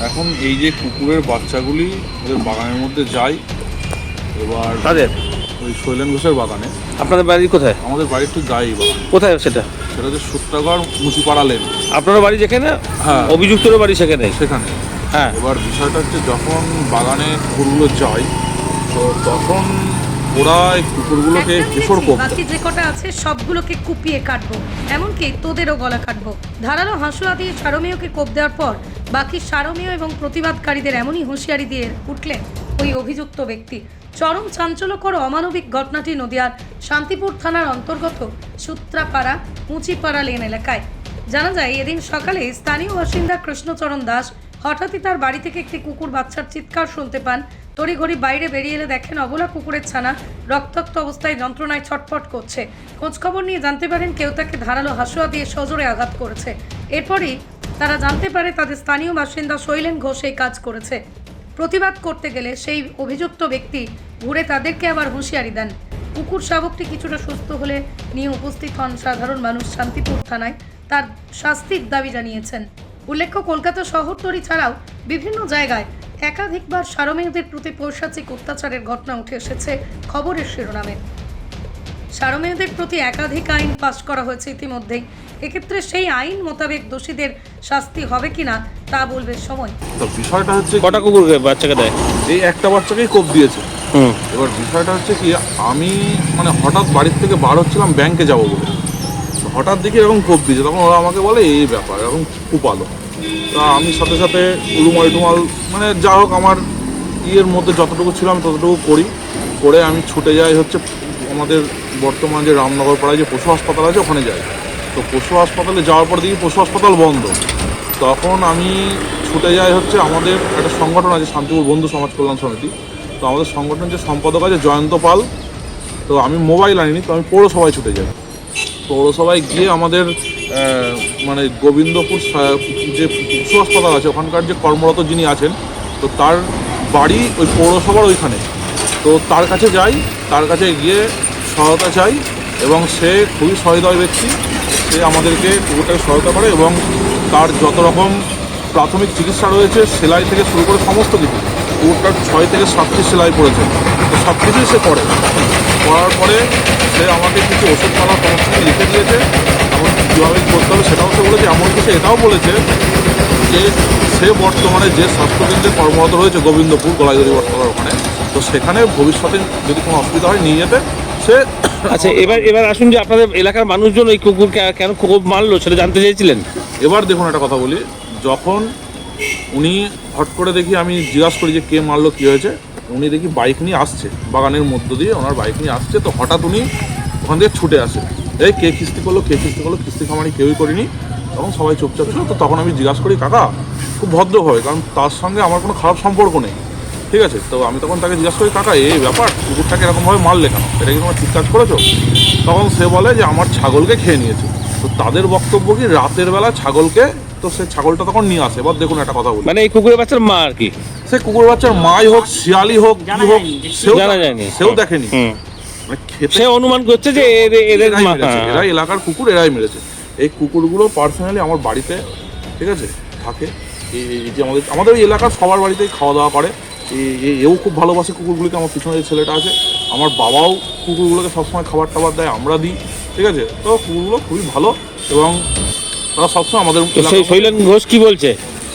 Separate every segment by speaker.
Speaker 1: এখন এই যে কুকুরের বাচ্চাগুলি ওদের বাগানের মধ্যে যায় এবার
Speaker 2: তাদের?
Speaker 1: ওই শৈলেন ঘোষের বাগানে।
Speaker 2: আপনাদের বাড়ি কোথায়?
Speaker 1: আমাদের বাড়ির ঠিক গায়ে বাগান
Speaker 2: কোথায় সেটা?
Speaker 1: সেটা হচ্ছে সূত্রাগড় মুচিপাড়া লেন।
Speaker 2: আপনার বাড়ি যেখানে?
Speaker 1: হ্যাঁ।
Speaker 2: অভিযুক্তর বাড়ি সেখানে?
Speaker 1: সেখানে।
Speaker 2: হ্যাঁ।
Speaker 1: এবার বিষয়টা হচ্ছে যখন বাগানে কুকুরগুলো যায় তো তখন ওরা এই কুকুরগুলোকে কেশর
Speaker 3: বাকি যে কটা আছে সবগুলোকে কুপিয়ে কাটবো। এমনকি তোদেরও গলা কাটবো। ধারালো হাঁসুয়া দিয়ে সারমেয়কে কোপ দেওয়ার পর বাকি সারমেয় এবং প্রতিবাদকারীদের এমনই হুঁশিয়ারি দিয়ে উঠলেন ওই অভিযুক্ত ব্যক্তি। চরম চাঞ্চল্যকর অমানবিক ঘটনাটি নদিয়ার শান্তিপুর থানার অন্তর্গত সূত্রাপাড়া মুচিপাড়া লেন এলাকায়। জানা যায় এদিন সকালে স্থানীয় বাসিন্দা কৃষ্ণচরণ দাস হঠাৎই তার বাড়ি থেকে একটি কুকুর বাচ্চার চিৎকার শুনতে পান। তড়িঘড়ি বাইরে বেরিয়ে এলে দেখেন অবলা কুকুরের ছানা রক্তাক্ত অবস্থায় যন্ত্রণায় ছটফট করছে। খোঁজখবর নিয়ে জানতে পারেন কেউ তাকে ধারালো হাসুয়া দিয়ে সজোরে আঘাত করেছে। এরপরই তারা জানতে পারে তাদের স্থানীয় বাসিন্দা শৈলেন ঘোষ এই কাজ করেছে। প্রতিবাদ করতে গেলে সেই অভিযুক্ত ব্যক্তি ঘুরে তাদেরকে আবার হুঁশিয়ারি দেন। কুকুর শাবকটি কিছুটা সুস্থ হলে নিয়ে উপস্থিত হন সাধারণ মানুষ শান্তিপুর থানায়। তার শাস্তির দাবি জানিয়েছেন। উল্লেখ্য, কলকাতা শহরতলি ছাড়াও বিভিন্ন জায়গায় একাধিকবার সারমেয়দের প্রতি পৈশাচিক অত্যাচারের ঘটনা উঠে এসেছে খবরের শিরোনামে। সারমেয়দের প্রতি একাধিক আইন পাশ করা হয়েছে ইতিমধ্যেই। এক্ষেত্রে সেই আইন মোতাবেক দোষীদের শাস্তি হবে কিনা তা বলবে সময়।
Speaker 1: তো বিষয়টা হচ্ছে
Speaker 2: কটা কুকুরকে বাচ্চাকে দেয়?
Speaker 1: এই একটা বাচ্চাকেই কোপ দিয়েছে।
Speaker 2: হুম।
Speaker 1: এবার বিষয়টা হচ্ছে কি আমি মানে হঠাৎ বাড়ির থেকে বার হচ্ছিলাম ব্যাংকে যাব বলে। হঠাৎ দেখি এরকম কোপ দিয়েছে তখন ওরা আমাকে বলে এই ব্যাপার এরকম কুপালো তা আমি সাথে সাথে উলুমাল টুমাল মানে যা হোক আমার ইয়ের মধ্যে যতটুকু ছিল আমি ততটুকু করি। করে আমি ছুটে যাই হচ্ছে আমাদের বর্তমান যে রামনগর পাড়ায় যে পশু হাসপাতাল আছে, ওখানে যাই। তো পশু হাসপাতালে যাওয়ার পর দেখি পশু হাসপাতাল বন্ধ। তখন আমি ছুটে যাই হচ্ছে আমাদের একটা সংগঠন আছে, শান্তিপুর বন্ধু সমাজ কল্যাণ সমিতি। তো আমাদের সংগঠনের যে সম্পাদক আছে জয়ন্ত পাল, তো আমি মোবাইল আনিনি, তো আমি পৌরসভায় ছুটে যাই। পৌরসভায় গিয়ে আমাদের মানে গোবিন্দপুর যে পশু হাসপাতাল আছে, ওখানকার যে কর্মরত যিনি আছেন, তো তার বাড়ি ওই পৌরসভার ওইখানে। তো তার কাছে যাই, তার কাছে গিয়ে সহায়তা চাই এবং সে খুবই সহৃদয় ব্যক্তি। সে আমাদেরকে কুকুরটাকে সহায়তা করে এবং তার যত রকম প্রাথমিক চিকিৎসা রয়েছে, সেলাই থেকে শুরু করে সমস্ত কিছু কুকুরটার ছয় থেকে সাতটি সেলাই পড়েছে তো সব কিছুই সে করে। করার পরে সে আমাকে কিছু ওষুধপালা সমস্ত কিছু লিখে দিয়েছে এবং কীভাবে করতে হবে সেটাও সে বলেছে এমনকি সে এটাও বলেছে যে সে বর্তমানে যে স্বাস্থ্যকেন্দ্রে কর্মরত রয়েছে গোবিন্দপুর গলাইদরি বটতলার ওখানে তো সেখানে ভবিষ্যতে যদি কোনো অসুবিধা হয় নিয়ে যেতে সে
Speaker 2: আচ্ছা এবার এবার আসুন যে আপনাদের এলাকার মানুষজন ওই কুকুরকে কেন কোপ মারলো সেটা জানতে চেয়েছিলেন?
Speaker 1: এবার দেখুন একটা কথা বলি যখন উনি হট করে দেখি আমি জিজ্ঞাসা করি যে কে মারলো কী হয়েছে উনি দেখি বাইক নিয়ে আসছে, বাগানের মধ্য দিয়ে ওনার বাইক নিয়ে আসছে, তো হঠাৎ উনি ওখান থেকে ছুটে আসে। এই কে কিস্তি করল, কে কিস্তি করল, কিস্তি খামারি কেউই করিনি। তখন সবাই চুপচাপ ছিল, তো তখন আমি জিজ্ঞাসা করি, কাকা, খুব ভদ্র ভদ্রভাবে কারণ তার সঙ্গে আমার কোনো খারাপ সম্পর্ক নেই। ঠিক আছে, তো আমি তখন তাকে জিজ্ঞাসা করি, কাকা, এই ব্যাপার, কুকুরটাকে এরকমভাবে মারলে কেন? এটা কি তোমার ঠিক কাজ করেছ? তখন সে বলে যে, আমার ছাগলকে খেয়ে নিয়েছে। তো তাদের বক্তব্য কি, রাতের বেলা ছাগলকে তো সে ছাগলটা তখন নিয়ে আসে। এবার দেখুন একটা কথা বলি।
Speaker 2: মানে এই কুকুরের বাচ্চার মা আর কি?
Speaker 1: সে কুকুর বাচ্চার মাই হোক শিয়ালি হোক কি হোক সেও
Speaker 2: জানা যায়নি।
Speaker 1: সেও দেখেনি। মানে
Speaker 2: সে অনুমান করছে যে এদের-
Speaker 1: মেরেছে,
Speaker 2: হ্যাঁ।
Speaker 1: এরা এলাকার কুকুর এরাই মেরেছে। এই কুকুরগুলো পার্সোনালি আমার বাড়িতে ঠিক আছে থাকে। এই- এই যে আমাদের আমাদের ওই এলাকার সবার বাড়িতেই খাওয়া দাওয়া করে। এও খুব ভালোবাসে কুকুরগুলিকে আমার পিছনে যে ছেলেটা আছে। আমার বাবাও কুকুরগুলোকে সবসময় খাবার টাবার দেয় আমরা দিই ঠিক আছে। তো কুকুরগুলো খুবই ভালো এবং তারা সবসময় আমাদের
Speaker 2: সেই শৈলেন ঘোষ কি বলছে?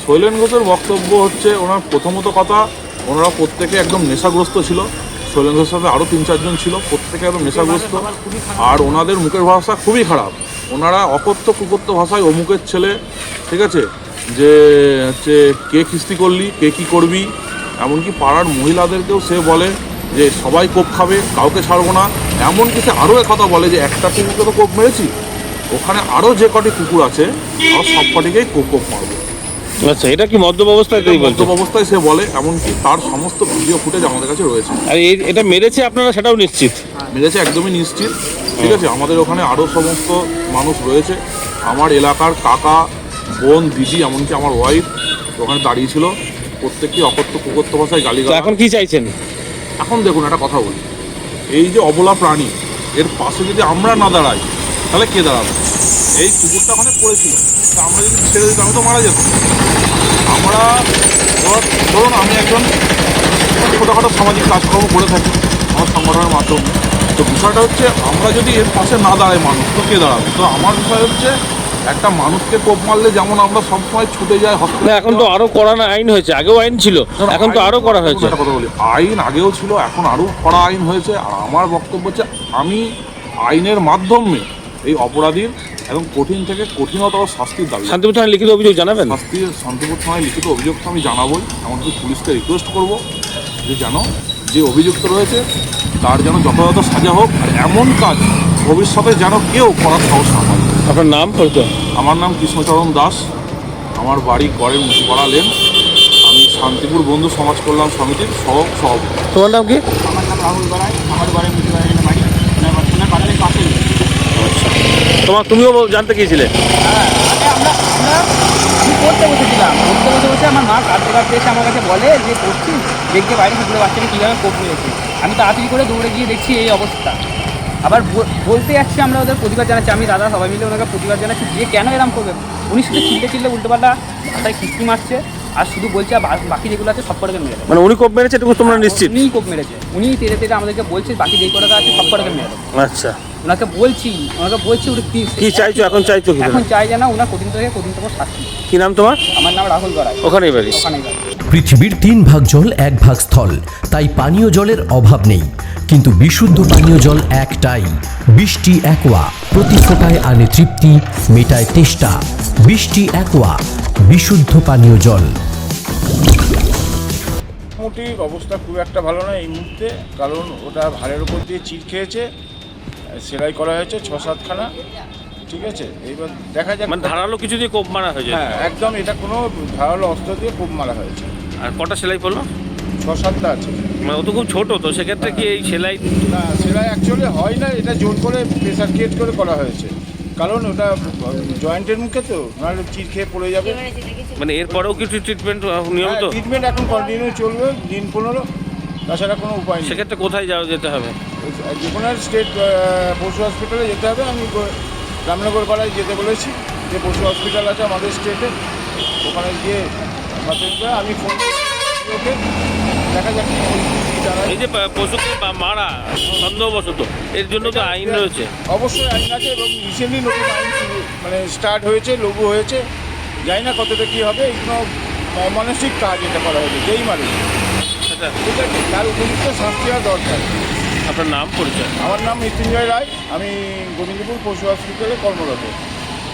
Speaker 1: শৈলেন ঘোষের বক্তব্য হচ্ছে ওনার প্রথমত কথা ওনারা প্রত্যেকে একদম নেশাগ্রস্ত ছিল। শৈলেন ঘোষের সাথে আরও তিন চারজন ছিল প্রত্যেকে একদম নেশাগ্রস্ত। আর ওনাদের মুখের ভাষা খুবই খারাপ। ওনারা অকথ্য কুকথ্য ভাষায় অমুকের ছেলে ঠিক আছে? যে হচ্ছে কে কিস্তি করলি কে কী করবি? এমনকি পাড়ার মহিলাদেরকেও সে বলে যে সবাই কোপ খাবে কাউকে ছাড়বো না। এমনকি সে আরও কথা বলে যে একটা কুকুরকে তো কোপ মেরেছি। ওখানে আরও যে কটি কুকুর আছে আর সব কটিকেই কোপ কোপ মারবো।
Speaker 2: আচ্ছা এটা কি মদ্যপ অবস্থায় তুই বলছো?
Speaker 1: মদ্যপ অবস্থায় সে বলে এমনকি তার সমস্ত ভিডিও ফুটেজ আমাদের কাছে রয়েছে।
Speaker 2: আর এই- এটা মেরেছে আপনারা সেটাও নিশ্চিত?
Speaker 1: মেরেছে একদমই নিশ্চিত। ঠিক আছে আমাদের ওখানে আরও সমস্ত মানুষ রয়েছে। আমার এলাকার কাকা বোন দিদি এমনকি আমার ওয়াইফ ওখানে দাঁড়িয়ে ছিল প্রত্যেককে অকথ্য কুকথ্য ভাষায় গালি
Speaker 2: তো এখন কি চাইছেন?
Speaker 1: এখন দেখুন একটা কথা বলি। এই যে অবলা প্রাণী এর পাশে যদি আমরা না দাঁড়াই তাহলে কে দাঁড়াবে। এই কুকুরটা ওখানে পড়েছিল। তা আমরা যদি ছেড়ে দিতাম আমি তো মারা যেত। আমরা ধর ধরুন আমি একজন ছোটোখাটো সামাজিক কাজকর্ম করে থাকি আমার সংগঠনের মাধ্যমে। তো বিষয়টা হচ্ছে আমরা যদি এর পাশে না দাঁড়াই মানুষ তো কে দাঁড়াবে? তো আমার বিষয় হচ্ছে একটা মানুষকে কোপ মারলে যেমন আমরা সবসময় ছুটে যাই হসপিটাল
Speaker 2: এখন তো আরও কড়া না আইন হয়েছে আগেও আইন ছিল এখন তো আরও করা হয়েছে।
Speaker 1: একটা কথা বলি আইন আগেও ছিল এখন আরও কড়া আইন হয়েছে আর আমার বক্তব্য হচ্ছে আমি আইনের মাধ্যমে এই অপরাধীর এবং কঠিন থেকে কঠিনতর শাস্তির দাবি।
Speaker 2: শান্তিপুর থানায় লিখিত অভিযোগ জানাবেন?
Speaker 1: শাস্তি শান্তিপুর থানায় লিখিত অভিযোগ তো আমি জানাবই। এমনকি পুলিশকে রিকোয়েস্ট করব যে যেন যে অভিযুক্ত রয়েছে তার যেন যথাযথ সাজা হোক আর এমন কাজ ভবিষ্যতে যেন কেউ করার সাহস না পায়।
Speaker 2: আপনার নাম পরিচয়?
Speaker 1: আমার নাম কৃষ্ণচরণ দাস। আমার বাড়ি গড়ের মুচিপাড়া লেন। আমি শান্তিপুর বন্ধু সমাজ কল্যাণ সমিতির সহ সভাপতি।
Speaker 2: তোমার নাম কি?
Speaker 4: আমার নাম রাহুল গড়াই আমার বাড়ি মিঠু বাড়ি। পাশেই।
Speaker 2: তোমার তুমিও জানতে গিয়েছিলে?
Speaker 4: হ্যাঁ বসেছিলাম? বসে আমার এসে বলে যে বাইরে কীভাবে আমি তাড়াতাড়ি করে দৌড়ে গিয়ে দেখছি এই অবস্থা। আবার বলতে যাচ্ছি আমরা ওদের প্রতিবাদ জানাচ্ছি। আমি দাদা সবাই মিলে ওনাকে প্রতিবাদ জানাচ্ছি যে কেন এরম করবে? উনি শুধু চিল্লে চিল্লে উল্টোপাল্টা ভাষায় কিস্তি মারছে। আর শুধু বলছে আর বাকি যেগুলো আছে সব কটাকে মেরে
Speaker 2: মানে উনি কোপ মেরেছে এটুকু তোমরা নিশ্চিত?
Speaker 4: উনিই কোপ মেরেছে। উনি তেড়ে তেরে আমাদেরকে বলছে বাকি যেই কটাকা আছে সব কটাকে মেরে
Speaker 2: আচ্ছা।
Speaker 4: ওনাকে বলছি ওনাকে বলছি উনি কি
Speaker 2: কি চাইছো? এখন চাইছো কি
Speaker 4: এখন চাই যেন ওনার কঠিন থেকে কঠিনতম শাস্তি।
Speaker 2: কি নাম তোমার?
Speaker 4: আমার নাম রাহুল গড়াই।
Speaker 2: ওখানেই বাড়ি
Speaker 4: ওখানে যাই
Speaker 5: পৃথিবীর তিন ভাগ জল এক ভাগ স্থল। তাই পানীয় জলের অভাব নেই। কিন্তু বিশুদ্ধ পানীয় জল একটাই বৃষ্টি একোয়া। প্রতি ফোটায় আনে তৃপ্তি মেটায় তেষ্টা। বৃষ্টি একোয়া বিশুদ্ধ পানীয় জল।
Speaker 6: মোটামুটি অবস্থা খুব একটা ভালো নয় এই মুহূর্তে কারণ ওটা ভাড়ের উপর দিয়ে চির খেয়েছে সেলাই করা হয়েছে ছ সাতখানা ঠিক আছে? এইবার দেখা যাক
Speaker 2: মানে ধারালো কিছু দিয়ে কোপ মারা হয়েছে?
Speaker 6: হ্যাঁ একদম এটা কোনো ধারালো অস্ত্র দিয়ে কোপ মারা হয়েছে।
Speaker 2: আর কটা সেলাই পড়ল
Speaker 6: ছ সাতটা আছে।
Speaker 2: মানে ও তো খুব ছোট তো সেক্ষেত্রে কি এই সেলাই
Speaker 6: না সেলাই অ্যাকচুয়ালি হয় না এটা জোর করে প্রেশার ক্রিয়েট করে করা হয়েছে। কারণ ওটা জয়েন্টের মুখে তো নাহলে চির খেয়ে পড়ে যাবে।
Speaker 2: মানে এরপরেও কিছু ট্রিটমেন্ট নিয়মিত?
Speaker 6: ট্রিটমেন্ট এখন কন্টিনিউ চলবে দিন পনেরো। তাছাড়া কোনো উপায় নেই।
Speaker 2: সেক্ষেত্রে কোথায় যাওয়া যেতে হবে?
Speaker 6: যে কোনো স্টেট পশু হসপিটালে যেতে হবে। আমি রামনগর পাড়ায় যেতে বলেছি যে পশু হসপিটাল আছে আমাদের স্টেটে ওখানে গিয়ে আমি ফোন ওকে দেখা যাক।
Speaker 2: এই যে পশুকে মারা সন্দেহবশত। এর জন্য তো আইন রয়েছে।
Speaker 6: অবশ্যই আইন আছে এবং রিসেন্টলি নতুন আইন মানে স্টার্ট হয়েছে লঘু হয়েছে। জানি না কতটা কী হবে এগুলো অমানসিক কাজ এটা করা হয়েছে যেই মানে
Speaker 2: সেটা
Speaker 6: ঠিক আছে তার উপযুক্ত শাস্তি হওয়া দরকার।
Speaker 2: আপনার নাম পরিচয়?
Speaker 6: আমার নাম মৃত্যুঞ্জয় রায় আমি গোবিন্দপুর পশু হসপিটালে কর্মরত।